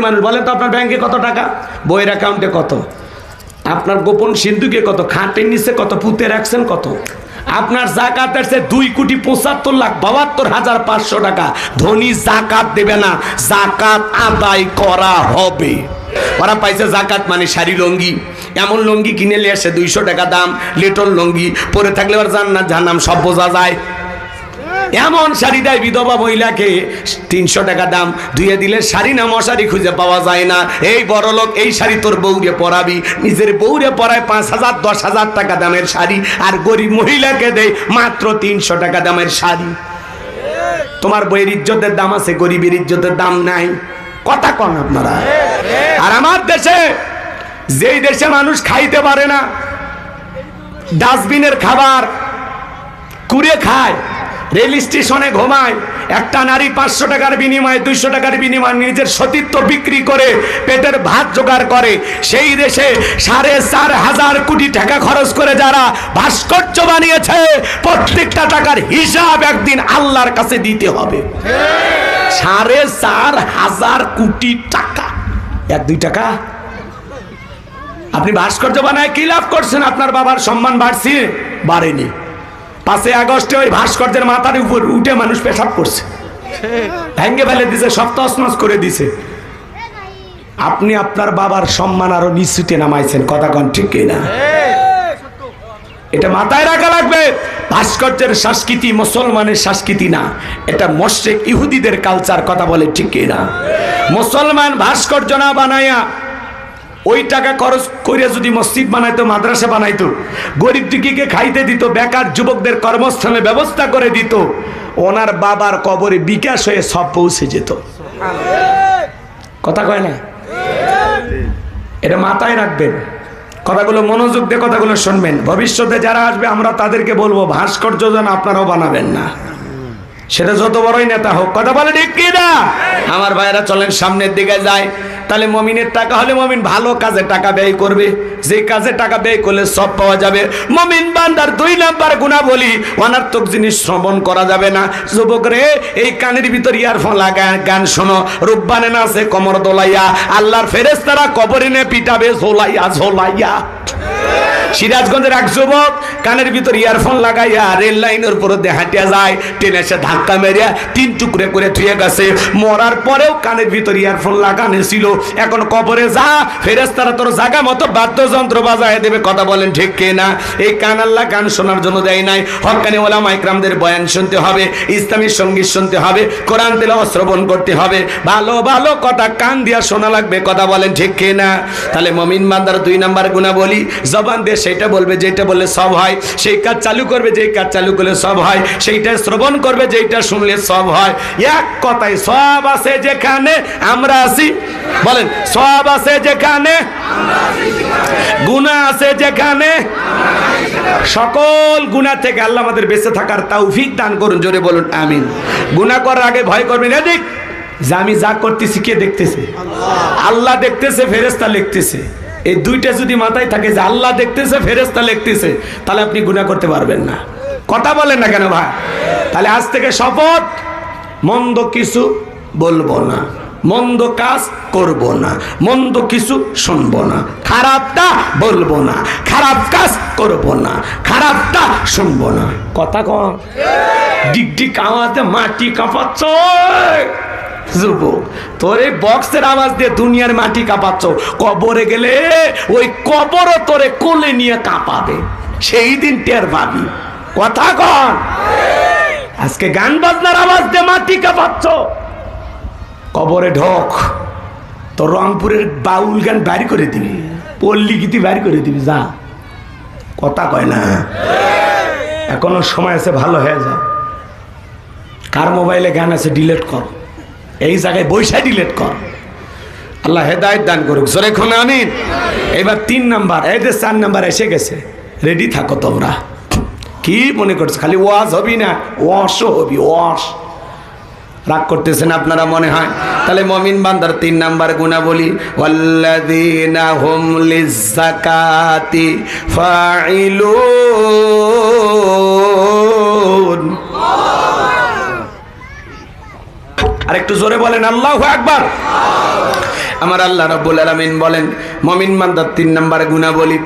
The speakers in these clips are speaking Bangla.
মানুষ বলেন তো আপনার ব্যাংকে কত টাকা? বইয়ের অ্যাকাউন্টে কত? আপনার গোপন সিন্ধুকে কত? খাটের নিচে কত? পুঁতে রাখছেন কত? আপনার জাকাত আছে দুই কোটি পঁচাত্তর লাখ বাহাত্তর হাজার পাঁচশো টাকা। ধনী জাকাত দেবে না। জাকাত আদায় করা হবে। ওরা পাইছে জাকাত মানে শাড়ি, লঙ্গি। এমন লঙ্গি কিনে নিয়ে আসে দুইশো টাকা দাম লিটল লঙ্গি। পরে থাকলে আবার জান্নাত, জাহান্নাম, সব বোঝা যায়। এমন শাড়ি দেয় বিধবা মহিলাকে, তিনশো টাকা দাম ধুয়ে দিলে শাড়ি না মশারি খুঁজে পাওয়া যায় না। এই বড় লোক এই শাড়ি তোর বউরে পরাবি। নিজের বউরে পরায় পাঁচ হাজার, দশ হাজার টাকা দামের শাড়ি, আর গরিব মহিলাকে দেয় মাত্র তিনশো টাকা দামের শাড়ি। তোমার বইয়ের ইজ্জতের দাম আছে, গরিবের ইজ্জতের দাম নাই। কথা কন আপনারা। আর আমার দেশে, যেই দেশে মানুষ খাইতে পারে না, ডাস্টবিনের খাবার কুড়ে খায়। রেল স্টেশনে ঘুমায়, একটা নারী পাঁচশো টাকার বিনিময়ে, দুইশো টাকার বিনিময়ে নিজের সতীত্ব বিক্রি করে, পেটের ভাত জোগাড় করে। সেই দেশে সাড়ে চার হাজার কোটি টাকা খরচ করে যারা ভাস্কর্য বানিয়েছে, প্রত্যেকটা টাকার হিসাব একদিন আল্লাহর কাছে দিতে হবে। সাড়ে চার হাজার কোটি টাকা। এক, দুই টাকা? আপনি ভাস্কর্য বানায় কি লাভ করছেন? আপনার বাবার সম্মান বাড়ছে, বাড়েনি। পাঁচই আগস্টে ওই ভাস্কর্যের মাথার উপর উঠে মানুষ পেশাব করছে। ভেঙ্গে ফেলে দিছে, সব তসনস করে দিছে। আপনি আপনার বাবার সম্মান আরও নিশ্চিতে নামাইছেন, কথা কন ঠিক না এটা মাথায় রাখা লাগবে, ভাস্কর্যের সংস্কৃতি মুসলমানের সংস্কৃতি না, এটা মোশেক ইহুদিদের কালচার কথা বলে ঠিক না মুসলমান ভাস্কর্য না বানায়া ওই টাকা খরচ করে যদি মসজিদ বানাইতো, মাদ্রাসা বানাইতো, গরিব দুঃখীকে খাইতে দিত, বেকার যুবকদের কর্মস্থানে ব্যবস্থা করে দিত, ওনার বাবার কবরে বিকাশ হয়ে সব পৌঁছে যেত। কথা কয় না? এটা মাথায় রাখবেন। কথাগুলো মনোযোগ দিয়ে কথাগুলো শুনবেন। ভবিষ্যতে যারা আসবে, আমরা তাদেরকে বলব, ভাস্কর্য যেন আপনারাও বানাবেন না। সেটা যত বড়ই নেতা হোক কথা বলে ঠিক কি না? আমার ভাইয়েরা চলেন সামনের দিকে যায়। তাহলে মমিনের টাকা হলে মমিন ভালো কাজে টাকা ব্যয় করবে। যে কাজে টাকা ব্যয় করলে সব পাওয়া যাবে। মমিন বান্দার দুই নাম্বার গুণা বলি অনার্থক জিনিস শ্রবণ করা যাবে না। যুবক রে এই কানের ভিতর ইয়ারফোন লাগা গান শোনো। রূপবানে না আছে কমর দোলাইয়া আল্লাহর ফেরেস্তারা কবরে নে পিটাবে ঝোলাইয়া ঝোলাইয়া। সিরাজগঞ্জের এক যুবক কানের ভিতর ইয়ারফোন লাগাইয়া রেল লাইনের উপর হাঁটিয়া যায়। ট্রেনে এসে ধাক্কা মেরিয়া তিন টুকরে করে থুয়ে গেছে। মরার পরেও কানের ভিতর ইয়ারফোন লাগানো ছিল। এখন কবরে যা ফেরেস্তারা তোর জায়গা মতো বাদ্যযন্ত্র বাজায় দেবে, কথা বলেন ঠিক কে না এই কান আল্লাহ গান শোনার জন্য দেয় নাই। হকানি ওলামা ইকরামদের বয়ান শুনতে হবে, ইসলামী সংগীত শুনতে হবে, কোরআন তেল শ্রবণ করতে হবে। ভালো ভালো কথা কান দিয়া শোনা লাগবে, কথা বলেন ঠিক কে না তাহলে মমিন বান্দার দুই নাম্বার গুণা বলি জবান দিয়ে সেটা বলবে যেটা বললে সব হয়। সেই কাজ চালু করবে, যেই কাজ চালু করলে সব হয়। সেইটা শ্রবণ করবে, যেইটা শুনলে সব হয়। এক কথায় সব আছে যেখানে আমরা আছি। বলেন, সব আছে যেখানে গুণা আছে যেখানে সকল গুণা থেকে আল্লাহ আমাদের বেঁচে থাকার তৌফিক দান করুন, জোরে বলুন, আমিন। গুণা করার আগে ভয় করবেন, এদিক। যে আমি যা করতেছি, কে দেখতেছে? আল্লাহ দেখতেছে ফেরেস্তা লিখতেছে। এই দুইটা যদি মাথায় থাকে যে আল্লাহ দেখতেছে ফেরেস্তা লিখতেছে, তাহলে আপনি গুণা করতে পারবেন না। কথা বলেন না কেন ভাই? তাহলে আজ থেকে শপথ, মন্দ কিছু বলব না, মন্দ কাজ করব না, মন্দ কিছু শুনব না, খারাপটা বলব না, খারাপ কাজ করব না, খারাপটা শুনব না। কথা কম ডিগ ডিগ আওয়াজে মাটি কাঁপাচ্ছ। যুবক, তোর এই বক্সের আওয়াজ দিয়ে দুনিয়ার মাটি কাঁপাচ্ছ। কবরে গেলে ওই কবরও তোরে কোলে নিয়ে কাঁপাবে। সেই দিন টের পাবি। কথা কন। আজকে গান বাজনার আওয়াজ দিয়ে মাটি কাঁপাচ্ছ। কবরে ঢোক। তো রংপুরের বাউল গান বাড়ি করে দিবি। পল্লী গীতি বাড়ি করে দিবি, যা। কথা কয় না। এখনও সময় আছে, ভালো হয়ে যা। কার মোবাইলে গান আছে, ডিলেট কর। এই জায়গায় বৈশা ডিলেট কর। আল্লাহ হেদায়ত দান করুক। জোরে খন আমিন। এবার তিন নাম্বার, এই যে চার নাম্বার এসে গেছে। রেডি থাকো তোমরা। কি মনে করছ? খালি ওয়াজ হবি না? ওয়াশও হবি, ওয়াশ। রাগ করতেছেন আপনারা মনে হয়? তাহলে মমিন বান্দার তিন নাম্বার গুণা বলি ফাইলুন আরেকটু জোরে বলেন, আল্লাহ আকবার। আমার আল্লাহ রব্বুল আলমিন বলেন, মমিন মান্দার তিন নম্বর গুণাবলী।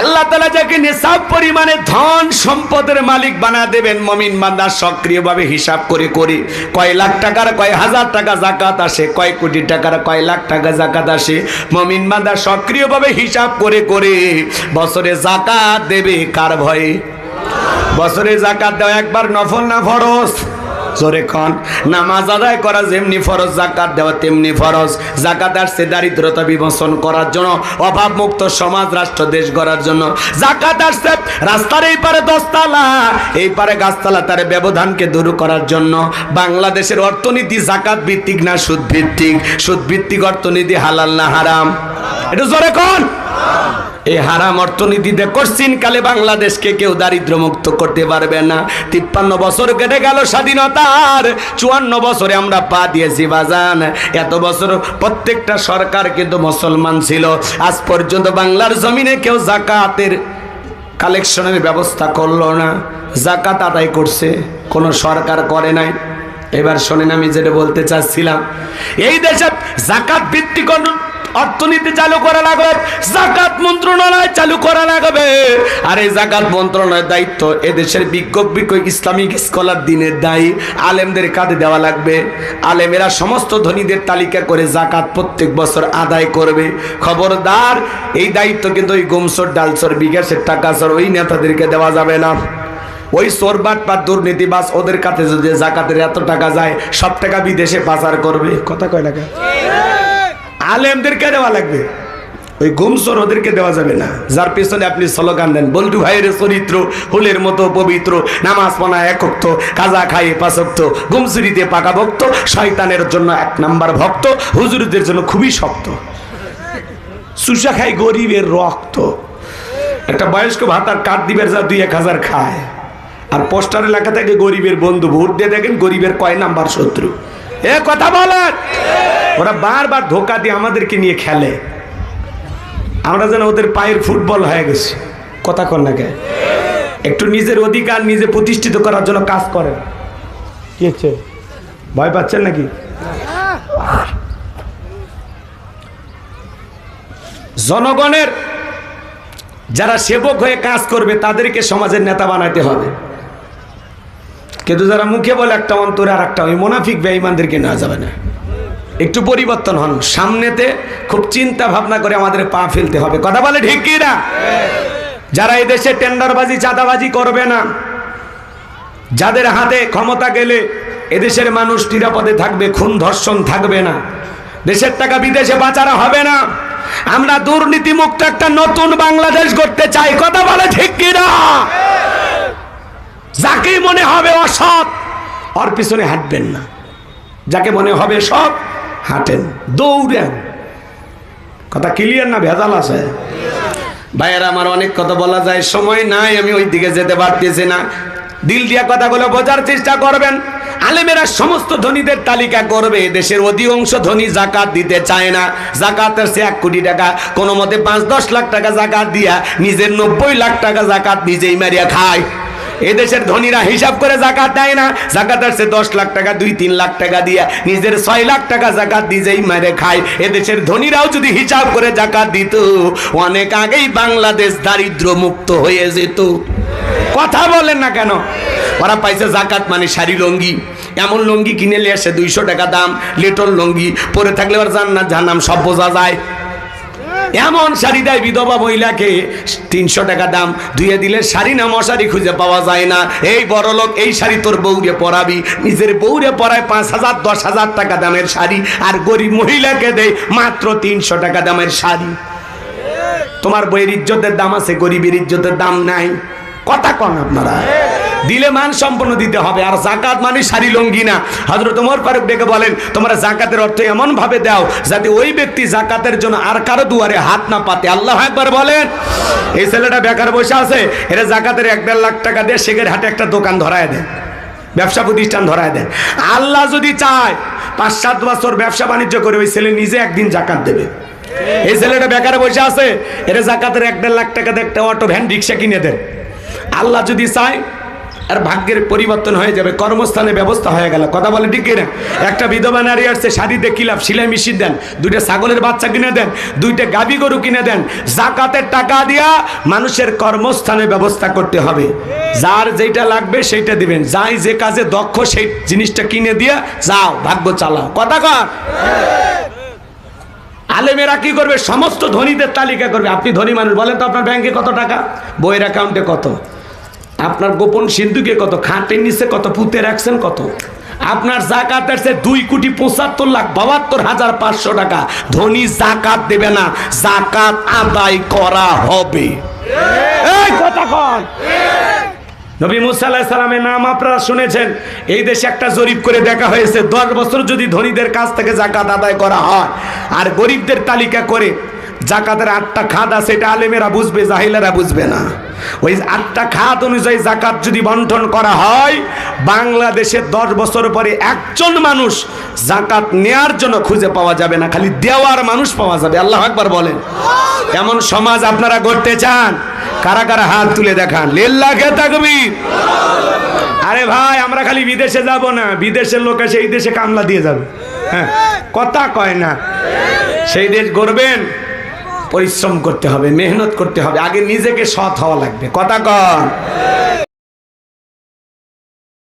আল্লাহ তালা যাকে নেশাব পরিমাণে ধন সম্পদের মালিক বানা দেবেন, মমিন বান্দা সক্রিয়ভাবে হিসাব করে করে, কয় লাখ টাকার, কয় হাজার টাকা জাকাত আসে, কয় কোটি টাকার, কয় লাখ টাকা জাকাত আসে, মমিন বান্দা সক্রিয়ভাবে হিসাব করে করে, বছরে জাকাত দেবে কার ভয়ে? বছরে জাকাত দেওয়া একবার নফল না ফরজ? জোরে খন নামাজ আদায় করা যেমনি ফরজ জাকাত দেওয়া তেমনি ফরজ। জাকাত আসছে দারিদ্রতা বিমোচন করার জন্য অভাব মুক্ত সমাজ, রাষ্ট্র, দেশ গড়ার জন্য। জাকাত আসছে রাস্তার এই পারে দশতলা, এই পারে গাছতলা, তার ব্যবধানকে দূর করার জন্য। বাংলাদেশের অর্থনীতি জাকাত ভিত্তিক না সুদ ভিত্তিক সুদ ভিত্তিক অর্থনীতি হালাল না হারাম? এটা জোরে খন এই হারাম অর্থনীতিতে কঠিন কালে বাংলাদেশকে কেউ দারিদ্র মুক্ত করতে পারবে না। তিপ্পান্ন বছর কেটে গেল স্বাধীনতার। চুয়ান্ন বছরে আমরা পা দিয়েছি বাজান। এত বছর প্রত্যেকটা সরকার কিন্তু মুসলমান ছিল। আজ পর্যন্ত বাংলার জমিনে কেউ জাকাতের কালেকশনের ব্যবস্থা করল না। জাকাত আদায় করছে। কোনো সরকার করে নাই। এবার শোনেন আমি যেটা বলতে চাচ্ছিলাম। এই দেশে জাকাত ভিত্তিক অর্থনীতি চালু করা লাগবে, জাকাত মন্ত্রণালয় চালু করা লাগবে। আর এই জাকাত মন্ত্রণালয়ের দায়িত্ব এদেশের বিজ্ঞ বিজ্ঞ ইসলামিক স্কলার দিনের দায়ী, আলেমদের কাঁধে দেওয়া লাগবে। আলেমেরা সমস্ত ধনীদের তালিকা করে জাকাত প্রত্যেক বছর আদায় করবে। খবরদার, এই দায়িত্ব কিন্তু ওই গুমসর, ডালসর বিকাশের টাকা সর ওই নেতাদেরকে দেওয়া যাবে না। ওই সোরবাট বা দুর্নীতিবাস ওদের কাছে যদি জাকাতের এত টাকা যায়, সব টাকা বিদেশে পাচার করবে। কথা কয় টাকা আলেমদেরকে দেওয়া লাগবে। ওই গুমসর ওদেরকে দেওয়া যাবে না। যার পেছনে আপনি স্লোগান দেন বল্টু ভাইয়ের চরিত্র, হোলের মতো পবিত্র, নামাজ পনা একক্ত কাজা খাই পাশক্ত গুমসুরিতে পাকা ভক্ত, শয়তানের জন্য এক নাম্বার ভক্ত, হুজুরদের জন্য খুবই শক্ত। সুসা খাই গরিবের রক্ত। একটা বয়স্ক ভাতার কাঠ দিবের যা দুই এক হাজার খায়। আর পোস্টারে লেখা থাকে গরিবের বন্ধু ভোট দিয়ে দেখেন, গরিবের কয় নাম্বার শত্রু। এ কথা বলেন। ওরা বারবার ধোকা দিয়ে আমাদেরকে নিয়ে খেলে। আমরা যেন ওদের পায়ের ফুটবল হয়ে গেছি। কথা কর না কে? একটু নিজের অধিকার নিজে প্রতিষ্ঠিত করার জন্য কাজ করেন। কি হচ্ছে? ভয় পাচ্ছেন নাকি? জনগণের যারা সেবক হয়ে কাজ করবে, তাদেরকে সমাজের নেতা বানাতে হবে। কিন্তু যারা মুখে বলে একটা অন্তরে আর একটা, ওই মোনাফিক বেঈমানদেরকে নেওয়া যাবে না। একটু পরিবর্তন হন, সামনেতে খুব চিন্তা ভাবনা করে আমাদের পা ফেলতে হবে। কথা বলে ঠিক কি না? যারা এই দেশে টেন্ডারবাজি, চাঁদাবাজি করবে না, যাদের হাতে ক্ষমতা গেলে এদেশের মানুষ নিরাপদে থাকবে, খুন ধর্ষণ থাকবে না। দেশের টাকা বিদেশে বাঁচানো হবে না। আমরা দুর্নীতি মুক্ত একটা নতুন বাংলাদেশ করতে চাই। কথা বলে ঠিক কিনা যাকে মনে হবে অসৎ, ওর পিছনে হাঁটবেন না। যাকে মনে হবে সৎ, হাঁটেন, দৌড়েন। কথা ক্লিয়ার না ভেজাল আছে? ভাইয়ের, আমার অনেক কথা বলা যায়, সময় নাই, আমি ওই দিকে যেতে পারতেছি না। দিল দিয়া কথাগুলো বোঝার চেষ্টা করবেন। আলেমেরা সমস্ত ধনীদের তালিকা করবে, দেশের অধিকাংশ ধনী জাকাত দিতে চায় না। জাকাতের সে এক কোটি টাকা, কোনো মতে পাঁচ দশ লাখ টাকা জাকাত দিয়া, নিজের নব্বই লাখ টাকা জাকাত নিজেই মারিয়া খায়। এদেশের ধনীরা হিসাব করে জাকাত দেয় না। জাকাত আসছে দশ লাখ টাকা, দুই, তিন লাখ টাকা দিয়া। নিজের ছয় লাখ টাকা জাকাত নিজেই মেরে খায়। এদেশের ধনীরাও যদি হিসাব করে জাকাত দিত, অনেক আগেই বাংলাদেশ দারিদ্র মুক্ত হয়ে যেত। কথা বলেন না কেন? ওরা পাইছে জাকাত মানে শাড়ি লঙ্গি। এমন লঙ্গি কিনে নিয়ে আসে দুইশো টাকা দাম, লেটন লঙ্গি। পরে থাকলে ওর জান্নাত, জাহান্নাম সব বোঝা যায়। এমন শাড়ি দেয় বিধবা মহিলাকে, তিনশো টাকা দাম, ধুয়ে দিলে শাড়ি না, মশারি খুঁজে পাওয়া যায় না। এই বড় লোক এই শাড়ি তোর বউরে পরাবি, নিজের বউরে পরায় পাঁচ হাজার, দশ হাজার টাকা দামের শাড়ি, আর গরিব মহিলাকে দেয় মাত্র তিনশো টাকা দামের শাড়ি। তোমার বইয়ের ইজ্জতের দাম আছে, গরিবের ইজ্জতের দাম নাই। কথা কন আপনারা। দিলে মান সম্পন্ন দিতে হবে, আর জাকাত মানে শাড়ি লঙ্গি না। হজরত ওমর ফারুক ডেকে বলেন, তোমরা জাকাতের অর্থ এমন ভাবে দাও, যাতে ওই ব্যক্তি জাকাতের জন্য আর কারও দুয়ারে হাত না পাতে। আল্লাহ একবার বলেন, এই ছেলেটা বেকার বসে আছে, এরা জাকাতের এক দেড় লাখ টাকা দিয়ে শেখের হাটে একটা দোকান ধরায় দেয় ব্যবসা প্রতিষ্ঠান ধরায় দেন। আল্লাহ যদি চায়, পাঁচ সাত বছর ব্যবসা বাণিজ্য করে ওই ছেলে নিজে একদিন জাকাত দেবে। এই ছেলেটা বেকারে বসে আছে, এরা জাকাতের এক দেড় লাখ টাকা দিয়ে একটা অটো ভ্যান রিক্সা কিনে দেন। আল্লাহ যদি চায় আর ভাগ্যের পরিবর্তন হয়ে যাবে, কর্মস্থানে ব্যবস্থা হয়ে গেল। কথা বলে ঠিক কিনা? একটা বিধবা নারী আসছে, শাড়িতে কিলাপ সিলাই মেশিন দেন, দুইটা ছাগলের বাচ্চা কিনে দেন, দুইটা গাবি গরু কিনে দেন। জাকাতের টাকা দিয়া মানুষের কর্মস্থানে ব্যবস্থা করতে হবে। যার যেটা লাগবে সেইটা দিবেন। যাই যে কাজে দক্ষ, সেই জিনিসটা কিনে দিয়া যাও, ভাগ্য চালাও। কথা কর আলেমেরা কি করবে? সমস্ত ধনীদের তালিকা করবে। আপনি ধনী মানুষ, বলেন তো আপনার ব্যাংকে কত টাকা? বইয়ের অ্যাকাউন্টে কত? আপনার গোপন সিন্ধুকে কত, খাটের নিচে কত, পুঁতে রাখছেন কত? আপনার জাকাত আসছে দুই কোটি পঁচাত্তর লাখ, বাহাত্তর হাজার পাঁচশো টাকা। ধনী জাকাত দেবে না, জাকাত আদায় করা হবে। এই নবী মুসা সালামের নাম আপনারা শুনেছেন। এই দেশে একটা জরিপ করে দেখা হয়েছে, দশ বছর যদি ধনীদের কাছ থেকে জাকাত আদায় করা হয়, আর গরিবদের তালিকা করে জাকাতের আটটা খাত আছে, এটা আলেমেরা বুঝবে, জাহিলারা বুঝবে না। ওই আটটা খাত অনুযায়ী জাকাত যদি বন্টন করা হয়, বাংলাদেশে দশ বছর পরে একজন মানুষ জাকাত নেয়ার জন্য খুঁজে পাওয়া যাবে না, খালি দেওয়ার মানুষ পাওয়া যাবে। আল্লাহ একবার বলেন। এমন সমাজ আপনারা গড়তে চান? কারা কারা হাত তুলে দেখান? লিল্লাহে তাকবীর। আরে ভাই, আমরা খালি বিদেশে যাব না। বিদেশের লোক এসে এই দেশে কামলা দিয়ে যাবে। হ্যাঁ কথা কয় না। সেই দেশ গড়বেন? পরিশ্রম করতে হবে মেহনত করতে হবে আগে নিজেকে সৎ হওয়া লাগবে। কথা কন।